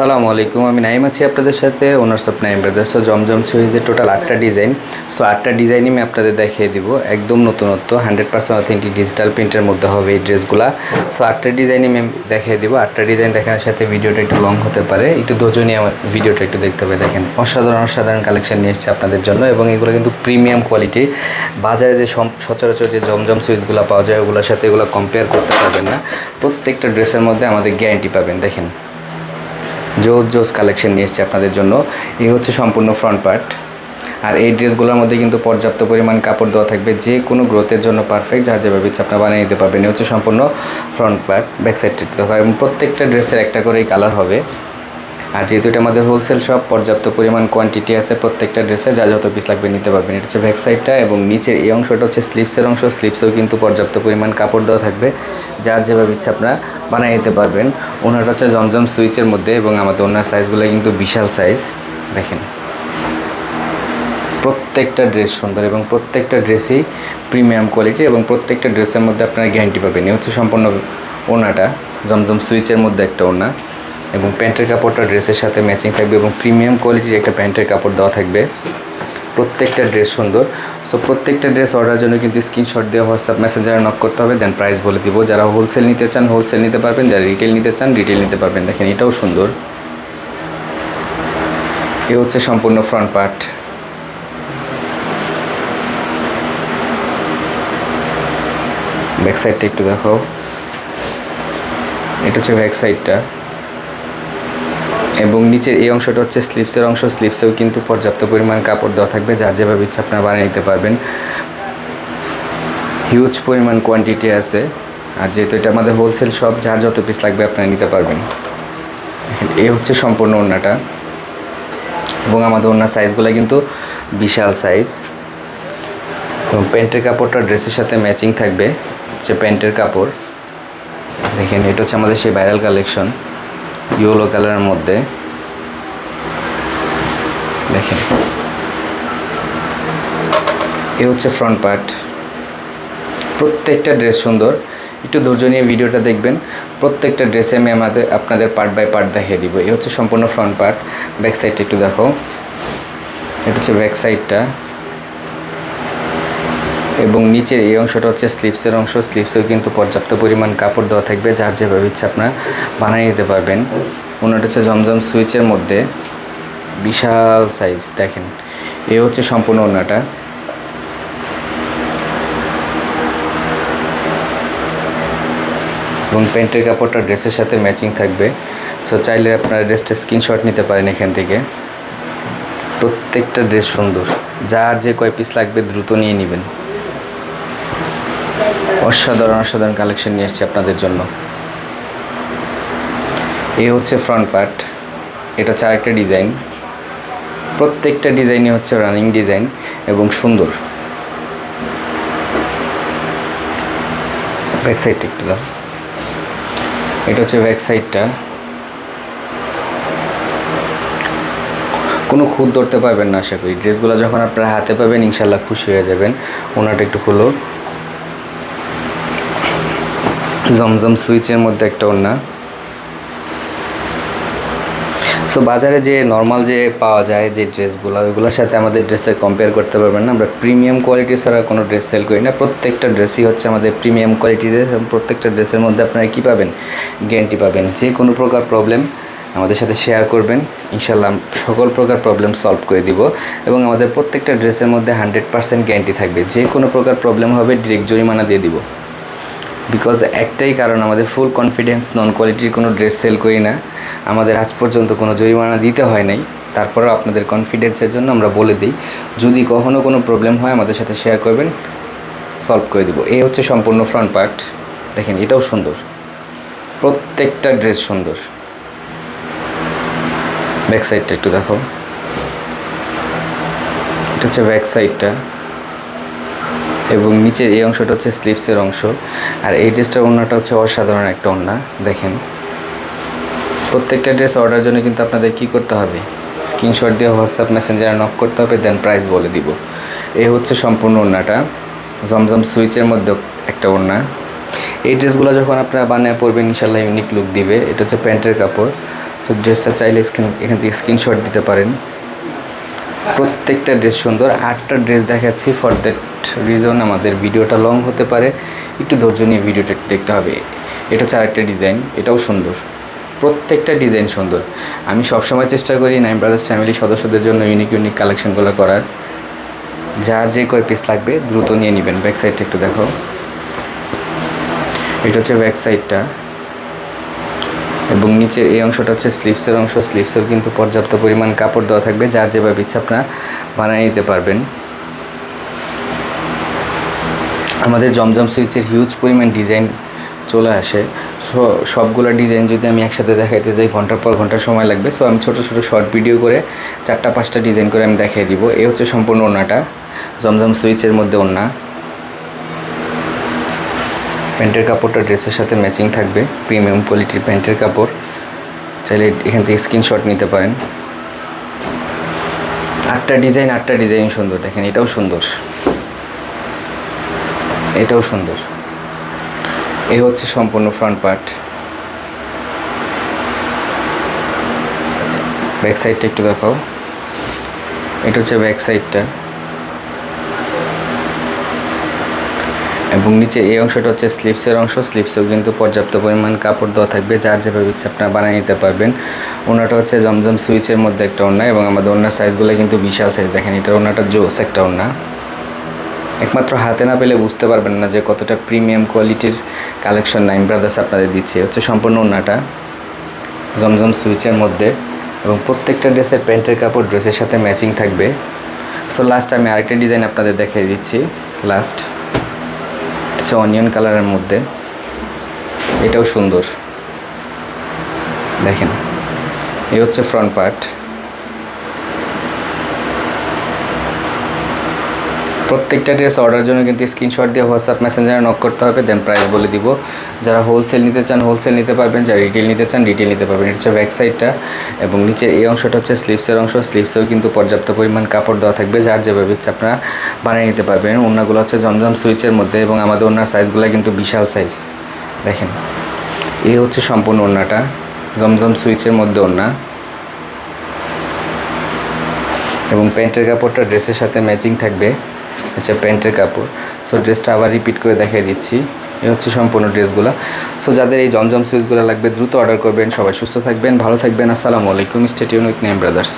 আসসালামু আলাইকুম, আমি নাইম আছি আপনাদের সাথে owners of Naim brothers Zamzam সুইজের total আটটা ডিজাইন সো আটটা ডিজাইনই আমি আপনাদের দেখিয়ে দিব। একদম নতুনত্ব হান্ড্রেড পার্সেন্ট অথেন্টিক ডিজিটাল প্রিন্টের মধ্যে হবে এই ড্রেসগুলো সো আটটা ডিজাইনই আমি দেখিয়ে দিব। আটটা ডিজাইন দেখানোর সাথে ভিডিওটা একটু লং হতে পারে। একটু নিয়ে আমার ভিডিওটা একটু দেখতে হবে। দেখেন, অসাধারণ অসাধারণ কালেকশন নিয়ে এসেছে আপনাদের জন্য এবং এগুলো কিন্তু প্রিমিয়াম কোয়ালিটি বাজারে যে সচরাচর যে জমজম সুইচগুলো পাওয়া যায়, ওগুলোর সাথে এগুলো কম্পেয়ার করতে পারবেন না। প্রত্যেকটা ড্রেসের মধ্যে আমাদের গ্যারান্টি পাবেন। দেখেন জোস জোস কালেকশন নিয়ে এসেছে আপনাদের জন্য। এই হচ্ছে সম্পূর্ণ ফ্রন্ট পার্ট আর এই ড্রেসগুলোর মধ্যে কিন্তু পর্যাপ্ত পরিমাণ কাপড় দেওয়া থাকবে। যে কোনো গ্রোথের জন্য পারফেক্ট যার যেভাবে ইচ্ছা আপনারা বানিয়ে নিতে পারবেন। হচ্ছে সম্পূর্ণ ফ্রন্ট পার্ট ব্যাক সাইডটা দেখো, এবং প্রত্যেকটা ড্রেসের একটা করেই কালার হবে। আর যেহেতু এটা আমাদের হোলসেল শপ পর্যাপ্ত পরিমাণ কোয়ান্টিটি আছে প্রত্যেকটা ড্রেসে যা যত পিস লাগবে নিতে পারবেন। এটা হচ্ছে ব্যাক সাইডটা এবং নিচের এই অংশটা হচ্ছে স্লিপসের অংশ। স্লিপসেও কিন্তু পর্যাপ্ত পরিমাণ কাপড় দেওয়া থাকবে। যার যেভাবে ইচ্ছা আপনারা বানিয়ে নিতে পারবেন। ওনারটা হচ্ছে জমজম সুইচের মধ্যে এবং আমাদের ওনার সাইজগুলো কিন্তু বিশাল সাইজ দেখেন। প্রত্যেকটা ড্রেস সুন্দর এবং প্রত্যেকটা ড্রেসই প্রিমিয়াম কোয়ালিটি এবং প্রত্যেকটা ড্রেসের মধ্যে আপনারা গ্যারান্টি পাবেন। এই হচ্ছে সম্পূর্ণ ওনাটা, জমজম সুইচের মধ্যে একটা ওনা এবং প্যান্টের কাপড়টা ড্রেসের সাথে ম্যাচিং থাকবে এবং প্রিমিয়াম কোয়ালিটির একটা প্যান্টের কাপড় দেওয়া থাকবে। প্রত্যেকটা ড্রেস সুন্দর। সো প্রত্যেকটা ড্রেস অর্ডার জন্য কিন্তু স্ক্রিনশট দিয়ে হোয়াটসঅ্যাপ মেসেঞ্জারে নক করতে হবে দেন প্রাইস বলে দিব। যারা হোলসেল নিতে চান হোলসেল নিতে পারবেন, যারা রিটেল নিতে চান রিটেল নিতে পারবেন। দেখেন, এটাও সুন্দর। এ হচ্ছে সম্পূর্ণ ফ্রন্ট পার্ট ব্যাক সাইডটা একটু দেখো এটা হচ্ছে ব্যাক সাইডটা এবং নিচের এই অংশটা হচ্ছে স্লিপসের অংশ। স্লিপসেও কিন্তু পর্যাপ্ত পরিমাণ কাপড় দেওয়া থাকবে, যার যেভাবে ইচ্ছা আপনারা বানিয়ে নিতে পারবেন। হিউজ পরিমাণ কোয়ান্টিটি আছে। আর যেহেতু এটা আমাদের হোলসেল শপ যার যত পিস লাগবে আপনারা নিতে পারবেন। এ হচ্ছে সম্পূর্ণ ওড়নাটা। এবং আমাদের ওড়নার সাইজগুলো কিন্তু বিশাল সাইজ এবং প্যান্টের কাপড়টা ড্রেসের সাথে ম্যাচিং থাকবে, হচ্ছে প্যান্টের কাপড়। দেখেন, এটা হচ্ছে আমাদের সেই ভাইরাল কালেকশন ইয়েলো কালারের মধ্যে। দেখেন। এ হচ্ছে ফ্রন্ট পার্ট প্রত্যেকটা ড্রেস সুন্দর। একটু ধৈর্য নিয়ে ভিডিওটা দেখবেন। প্রত্যেকটা ড্রেসে আমি আমাদের, আপনাদের পার্ট বাই পার্ট দেখিয়ে দিব। এই হচ্ছে সম্পূর্ণ ফ্রন্ট পার্ট ব্যাক সাইডটা একটু দেখো। এটা হচ্ছে ব্যাক সাইডটা এবং নিচের এই অংশটা হচ্ছে স্লিপসের অংশ। স্লিপসেও কিন্তু পর্যাপ্ত পরিমাণ কাপড় দেওয়া থাকবে, যার যেভাবে ইচ্ছা আপনারা বানিয়ে নিতে পারবেন। ওনাটা হচ্ছে জমজম সুইচের মধ্যে। বিশাল সাইজ দেখেন। এ হচ্ছে সম্পূর্ণ ওনাটা এবং প্যান্টের কাপড়টা ড্রেসের সাথে ম্যাচিং থাকবে। সো চাইলে আপনারা ড্রেসটা স্ক্রিনশট নিতে পারেন এখান থেকে। প্রত্যেকটা ড্রেস সুন্দর। যার যে কয় পিস লাগবে দ্রুত নিয়ে নেবেন। অসাধারণ অসাধারণ কালেকশন নিয়ে এসেছি আপনাদের জন্য। এই হচ্ছে ফ্রন্ট পার্ট এটা হচ্ছে আরেকটা ডিজাইন প্রত্যেকটা ডিজাইনই হচ্ছে রানিং ডিজাইন এবং সুন্দর। ব্যাক একটু দাও। এটা হচ্ছে ব্যাক সাইডটা কোনো খুদ ধরতে পারবেন না, আশা করি। ড্রেসগুলো যখন আপনারা হাতে পাবেন ইনশাল্লাহ খুশি হয়ে যাবেন। ওনাটা একটু খুলো। জমজম সুইচের মধ্যে একটা ওড়না। সো বাজারে যে নর্মাল যে পাওয়া যায়, যে ড্রেসগুলো ওইগুলোর সাথে আমাদের ড্রেসের কম্পেয়ার করতে পারবেন না। আমরা প্রিমিয়াম কোয়ালিটি ছাড়া কোনো ড্রেস সেল করি না। প্রত্যেকটা ড্রেসই হচ্ছে আমাদের প্রিমিয়াম কোয়ালিটির এবং প্রত্যেকটা ড্রেসের মধ্যে আপনারা কী পাবেন? গ্যারান্টি পাবেন। যে কোনো প্রকার প্রবলেম আমাদের সাথে শেয়ার করবেন। ইনশাল্লাহ সকল প্রকার প্রবলেম সলভ করে দিব। এবং আমাদের প্রত্যেকটা ড্রেসের মধ্যে হান্ড্রেড পার্সেন্ট গ্যারান্টি থাকবে। যে কোনো প্রকার প্রবলেম হবে ডিরেক্ট জরিমানা দিয়ে দিব। বিকজ একটাই কারণ, আমাদের ফুল কনফিডেন্স নন কোয়ালিটির কোনো ড্রেস সেল করি না। আমাদের আজ পর্যন্ত কোনো জরিমানা দিতে হয় নাই। তারপরেও আপনাদের কনফিডেন্সের জন্য আমরা বলে দিই, যদি কখনও কোনো প্রবলেম হয়, আমাদের সাথে শেয়ার করবেন সলভ করে দেবো। এই হচ্ছে সম্পূর্ণ ফ্রন্ট পার্ট দেখেন, এটাও সুন্দর। প্রত্যেকটা ড্রেস সুন্দর। ব্যাক সাইডটা একটু দেখো। এটা হচ্ছে ব্যাক সাইডটা এবং নিচের এই অংশটা হচ্ছে স্লিপসের অংশ। আর এই ড্রেসটার ওড়নাটা হচ্ছে অসাধারণ একটা ওড়না, দেখেন। প্রত্যেকটা ড্রেস অর্ডার জন্য কিন্তু আপনাদের কি করতে হবে? স্ক্রিনশট দিয়ে হোয়াটসঅ্যাপ মেসেঞ্জারে নক করতে হবে, দেন প্রাইস বলে দিব। এই হচ্ছে সম্পূর্ণ ওড়নাটা। জমজম সুইচের মধ্যে একটা ওড়না। এই ড্রেসগুলো যখন আপনারা বানিয়ে পরবেন ইনশাল্লাহ ইউনিক লুক দিবে। এটা হচ্ছে প্যান্টের কাপড়। সো ড্রেসটা চাইলে স্ক্রিন এখান থেকে স্ক্রিনশট দিতে পারেন। প্রত্যেকটা ড্রেস সুন্দর। আটটা ড্রেস দেখাচ্ছি ফর দ্যাট রিজন আমাদের ভিডিওটা লং হতে পারে। একটু ধৈর্য নিয়ে ভিডিওটা দেখতে হবে। এটা হচ্ছে আরেকটা ডিজাইন এটাও সুন্দর। প্রত্যেকটা ডিজাইন সুন্দর। আমি সবসময় চেষ্টা করি নাইম ব্রাদার্স ফ্যামিলি সদস্যদের জন্য ইউনিক ইউনিক কালেকশনগুলো করার। যার যে কয় পিস লাগবে দ্রুত নিয়ে নেবেন। ব্যাক সাইডটা একটু দেখো। এটা হচ্ছে ব্যাক সাইডটা এবং নিচের এই অংশটা হচ্ছে স্লিপসের অংশ। স্লিপসের কিন্তু পর্যাপ্ত পরিমাণ কাপড় দেওয়া থাকবে যার যেভাবে ইচ্ছা আপনারা বানিয়ে নিতে পারবেন। আমাদের জমজম সুইচের হিউজ পরিমাণ ডিজাইন চলে আসে। সো সবগুলো ডিজাইন যদি আমি একসাথে দেখাইতে যাই, ঘণ্টার পর ঘণ্টা সময় লাগবে। সো আমি ছোটো ছোটো শর্ট ভিডিও করে চারটা, পাঁচটা ডিজাইন করে আমি দেখিয়ে দিব। এই হচ্ছে সম্পূর্ণ ওড়নাটা, জমজম সুইচের মধ্যে ওড়না। প্যান্টের কাপড়টা ড্রেসের সাথে ম্যাচিং থাকবে, প্রিমিয়াম কোয়ালিটির প্যান্টের কাপড়। চাইলে এখান থেকে স্ক্রিনশট নিতে পারেন। আটটা ডিজাইন আটটা ডিজাইন সুন্দর, দেখেন এটাও সুন্দর। এটাও সুন্দর। এই হচ্ছে সম্পূর্ণ ফ্রন্ট পার্ট ব্যাক সাইডটা একটু দেখাও। এটা হচ্ছে ব্যাক সাইডটা এবং নিচে এই অংশটা হচ্ছে স্লিপসের অংশ। স্লিপসেও কিন্তু পর্যাপ্ত পরিমাণ কাপড় দেওয়া থাকবে, যার যেভাবে ইচ্ছে আপনারা বানিয়ে নিতে পারবেন। ওনাটা হচ্ছে জমজম সুইচের মধ্যে একটা ওড়না এবং আমাদের ওনার সাইজগুলো কিন্তু বিশাল সাইজ দেখেন এটা ওনাটা জোস একটা ওড়না। একমাত্র হাতে না পেলে বুঝতে পারবেন না যে কতটা প্রিমিয়াম কোয়ালিটির কালেকশন নাইম ব্রাদার্স আপনাদের দিচ্ছে। হচ্ছে সম্পূর্ণ ওনাটা জমজম সুইচের মধ্যে এবং প্রত্যেকটা ড্রেসের প্যান্টের কাপড় ড্রেসের সাথে ম্যাচিং থাকবে। সো লাস্ট আমি আরেকটা ডিজাইন আপনাদের দেখিয়ে দিচ্ছি। লাস্ট হচ্ছে অনিয়ন কালারের মধ্যে। এটাও সুন্দর। দেখেন এই হচ্ছে ফ্রন্ট পার্ট প্রত্যেকটা ড্রেস অর্ডার জন্য কিন্তু স্ক্রিনশট দিয়ে হোয়াটসঅ্যাপ মেসেঞ্জারে নক করতে হবে দেন প্রাইস বলে দিব। যারা হোলসেল নিতে চান হোলসেল নিতে পারবেন, যারা রিটেল নিতে চান রিটেল নিতে পারবেন। এটা হচ্ছে ব্যাক এবং নিচের এই অংশটা হচ্ছে স্লিপসের অংশ। স্লিপসেও কিন্তু পর্যাপ্ত পরিমাণ কাপড় দেওয়া থাকবে, যার যেভাবে ইচ্ছে আপনারা বানিয়ে নিতে পারবেন। ওনাগুলো হচ্ছে জমজম সুইচের মধ্যে এবং আমাদের ওনার সাইজগুলো কিন্তু বিশাল সাইজ দেখেন, এই হচ্ছে সম্পূর্ণ ওড়নাটা, জমজম সুইচের মধ্যে ওড়না। এবং প্যান্টের কাপড়টা ড্রেসের সাথে ম্যাচিং থাকবে। আচ্ছা প্যান্টের কাপড়। সো ড্রেসটা আবার রিপিট করে দেখিয়ে দিচ্ছি। এই হচ্ছে সম্পূর্ণ ড্রেসগুলো। সো যাদের এই জমজম সুইচগুলো লাগবে, দ্রুত অর্ডার করবেন। সবাই সুস্থ থাকবেন, ভালো থাকবেন। আসসালামু আলাইকুম স্টেটিউন উইথ নেম ব্রাদার্স